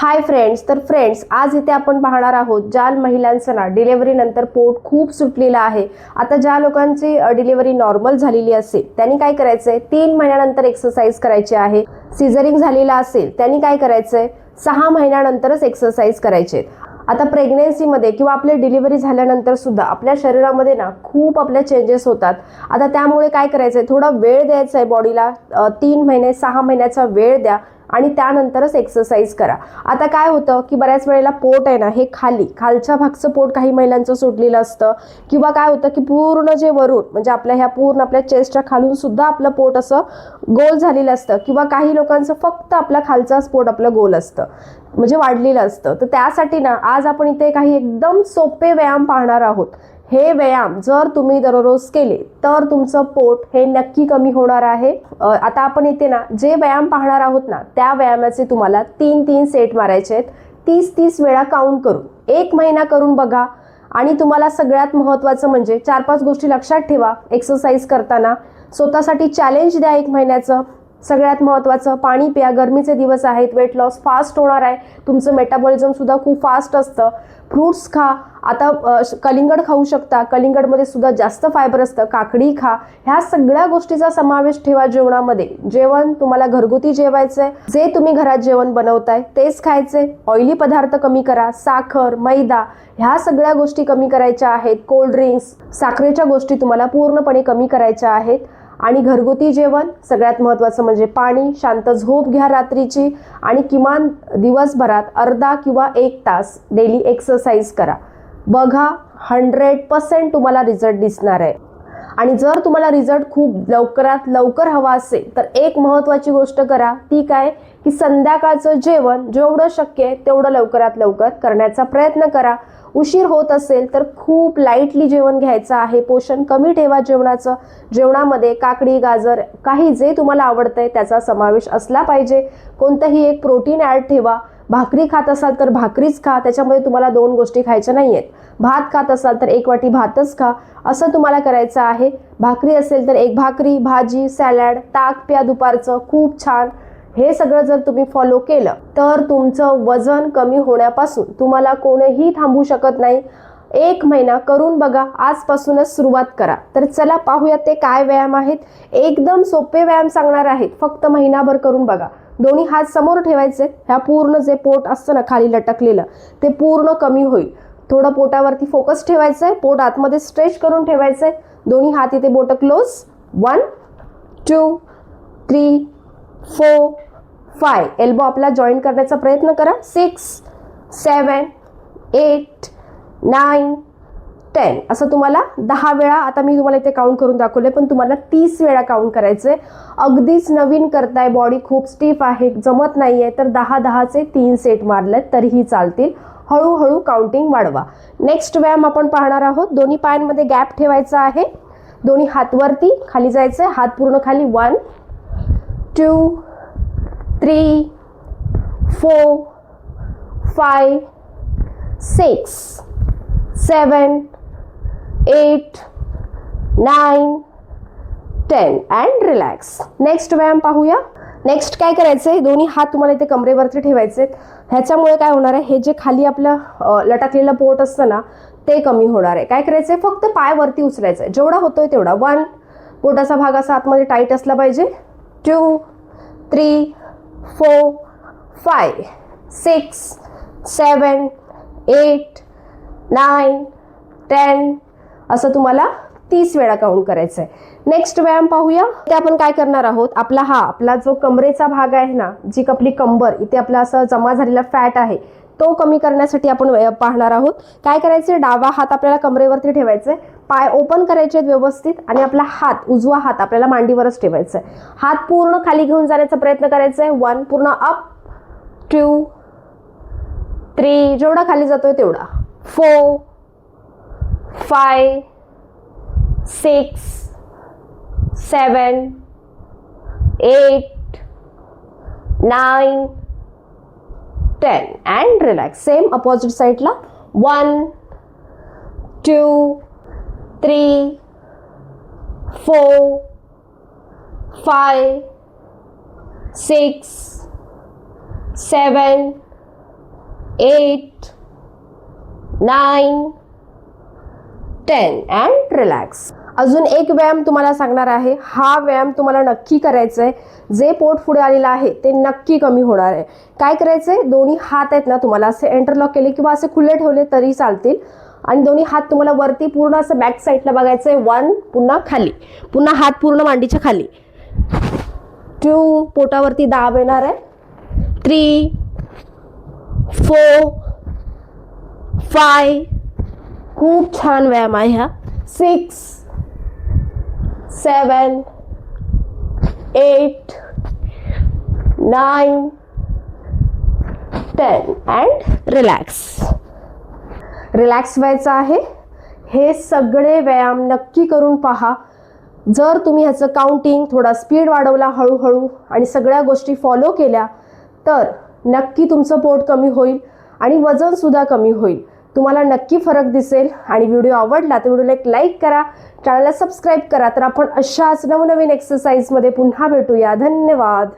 Hi friends तर friends आज इथे आपण पाहणार आहोत ज्या महिलांचं ना डिलेव्हरीनंतर पोट खूप सुटलेलं आहे. आता ज्या लोकांची डिलेव्हरी नॉर्मल झालेली असेल त्यांनी काय करायचंय? तीन महिन्यानंतर एक्सरसाइज करायची आहे. सिझरिंग झालेला असेल त्यांनी काय करायचंय? सहा महिन्यानंतरच एक्सरसाइज करायचे आता प्रेग्नेन्सीमध्ये किंवा आपली डिलिव्हरी झाल्यानंतर सुद्धा आपल्या शरीरामध्ये ना खूप आपल्या चेंजेस होतात. आता त्यामुळे काय करायचं आहे थोडा वेळ द्यायचा आहे बॉडीला तीन महिने सहा महिन्याचा वेळ द्या. आणि त्यानंतरच एक्सरसाइज करा. आता काय होतं की बऱ्याच वेळेला पोट आहे ना हे खाली खालच्या भागचं पोट काही महिलांचं सुटलेलं असतं. किंवा काय होतं की पूर्ण जे वरून म्हणजे आपल्या ह्या पूर्ण आपल्या चेस्टच्या खालून सुद्धा आपलं पोट असं गोल झालेलं असतं. किंवा काही लोकांचं फक्त आपला खालचाच पोट आपलं गोल असतं. म्हणजे वाढलेलं असतं. तर त्यासाठी ना आज आपण इथे काही एकदम सोपे व्यायाम पाहणार आहोत. हे व्यायाम जर तुम्ही दररोज केले तर तुमचं पोट हे नक्की कमी होणार आहे. आता आपण इथे ना जे व्यायाम पाहणार आहोत ना त्या व्यायामाचे तुम्हाला तीन तीन सेट मारायचे आहेत. तीस तीस वेळा काउंट करून एक महिना करून बघा. आणि तुम्हाला सगळ्यात महत्त्वाचं म्हणजे चार पाच गोष्टी लक्षात ठेवा. एक्सरसाइज करताना स्वतःसाठी चॅलेंज द्या एक महिन्याचं. सगळ्यात महत्त्वाचं पाणी प्या गरमीचे दिवस आहेत वेट लॉस फास्ट होणार आहे. तुमचं मेटाबॉलिझम सुद्धा खूप फास्ट असतं. फ्रूट्स खा. आता श- कलिंगड खाऊ शकता. कलिंगडमध्ये सुद्धा जास्त फायबर असतं. काकडी खा. ह्या सगळ्या गोष्टीचा समावेश ठेवा जेवणामध्ये. जेवण तुम्हाला घरगुती जेवायचंय. जे तुम्ही घरात जेवण बनवताय तेच खायचे ऑइली पदार्थ कमी करा. साखर मैदा ह्या सगळ्या गोष्टी कमी करायच्या आहेत. कोल्ड ड्रिंक्स साखरेच्या गोष्टी तुम्हाला पूर्णपणे कमी करायच्या आहेत. आणि घरगुती जेवण सगळ्यात महत्त्वाचं म्हणजे पाणी शांत झोप घ्या रात्रीची आणि किमान दिवसभरात अर्धा किंवा एक तास डेली एक्सरसाइज करा. बघा हंड्रेड पर्सेंट तुम्हाला रिझल्ट दिसणार आहे. आणि जर तुम्हाला रिझल्ट खूप लवकरात लवकर हवा असेल तर एक महत्त्वाची गोष्ट करा ती काय? की संध्याकाळचं जेवण जेवढं शक्य आहे तेवढं लवकरात लवकर करण्याचा प्रयत्न करा. उशीर होत असेल तर खूप लाईटली जेवण घ्यायचं आहे. पोषण कमी ठेवा जेवणाचं. जेवणामध्ये काकडी गाजर काही जे तुम्हाला आवडतंय त्याचा समावेश असला पाहिजे. कोणतंही एक प्रोटीन ॲड ठेवा. भाकरी खात असाल तर भाकरीच खा. त्याच्यामध्ये तुम्हाला दोन गोष्टी खायच्या नाही आहेत भात खात असाल तर एक वाटी भातच खा. असं तुम्हाला करायचं आहे. भाकरी असेल तर एक भाकरी भाजी सॅलॅड ताक प्या दुपारचं. खूप छान. हे सगळं जर तुम्ही फॉलो केलं तर तुमचं वजन कमी होण्यापासून तुम्हाला कोणीही थांबू शकत नाही. एक महिना करून बघा आजपासूनच सुरुवात करा. तर चला पाहूयात ते काय व्यायाम आहेत. एकदम सोपे व्यायाम सांगणार आहेत. फक्त महिनाभर करून बघा. दोन्ही हात समोर ठेवायचे. ह्या पूर्ण जे पोट असतं ना खाली लटकलेलं ते पूर्ण कमी होईल. थोडं पोटावरती फोकस ठेवायचं आहे. पोट आतमध्ये स्ट्रेच करून ठेवायचं आहे. दोन्ही हात इथे बोटं close one two three four five. Elbow आपला जॉईन करण्याचा प्रयत्न करा. Six seven eight nine ten असं तुम्हाला दहा वेळा आता मी तुम्हाला इथे काउंट करून दाखवले पण तुम्हाला तीस वेळा काउंट करायचे अगदीच नवीन करताय बॉडी खूप स्टीफ आहे जमत नाही आहे तर दहा दहाचे तीन सेट मारलेत तरीही चालतील. हळूहळू काउंटिंग वाढवा. नेक्स्ट व्यायाम आपण पाहणार आहोत. दोन्ही पायांमध्ये गॅप ठेवायचा आहे. दोन्ही हातवरती खाली जायचं आहे हात पूर्ण खाली one two, three four five six seven eight nine ten and relax next व्यायाम पाहूया. नेक्स्ट काय करायचं आहे दोन्ही हात तुम्हाला इथे कमरेवरती ठेवायचे आहेत ह्याच्यामुळे काय होणार आहे? हे जे खाली आपलं लटकलेलं पोट असतं ना ते कमी होणार आहे. काय करायचं आहे फक्त पाय वरती उचलायचं आहे जेवढा होतोय तेवढा. वन पोटाचा भाग असा आतमध्ये टाईट असला पाहिजे. Two three four five six seven eight nine ten असं तुम्हाला तीस वेळा काउंट करायचं आहे नेक्स्ट व्यायाम पाहूया. ते आपण काय करणार आहोत? आपला हा आपला जो कमरेचा भाग आहे ना जी आपली कंबर इथे आपला असं जमा झालेला फॅट आहे तो कमी करण्यासाठी आपण पाहणार आहोत. काय करायचं डावा हात आपल्याला कमरेवरती ठेवायचा आहे पाय ओपन करायचे आहेत व्यवस्थित आणि आपला हात उजवा हात आपल्याला मांडीवरच ठेवायचा आहे. हात पूर्ण खाली घेऊन जाण्याचा प्रयत्न करायचा आहे. वन पूर्ण अप टू थ्री जेवढा खाली जातोय तेवढा. Four five six seven eight nine ten and relax same opposite साईडला one two three four five six seven eight nine ten and relax अजून एक व्यायाम तुम्हाला सांगणार आहे. हा व्यायाम तुम्हाला नक्की करायचा आहे जे पोट पुढे आलेलं आहे ते नक्की कमी होणार आहे. काय करायचं आहे दोन्ही हात आहेत ना तुम्हाला असे एंटरलॉक केले किंवा असे खुले ठेवले तरी चालतील. आणि दोन्ही हात तुम्हाला वरती पूर्ण असं बॅक साईडला बघायचं आहे वन पुन्हा खाली. पुन्हा हात पूर्ण मांडीच्या खाली. टू पोटावरती दाब येणार आहे. थ्री फोर फाय खूप छान व्यायाम आहे हा. Six seven eight nine ten and relax relax व्हायचं आहे. हे सगळे व्यायाम नक्की करून पहा. जर तुम्ही ह्याचं काउंटिंग थोडा स्पीड वाढवला हळूहळू आणि सगळ्या गोष्टी फॉलो केल्या तर नक्की तुमचं पोट कमी होईल आणि वजनसुद्धा कमी होईल. तुम्हाला नक्की फरक दिसेल आणि व्हिडिओ आवडला तर व्हिडिओला एक लाईक करा. चॅनलला सबस्क्राईब करा. तर आपण अशाच नवनवीन एक्सरसाइजमध्ये पुन्हा भेटूया. धन्यवाद.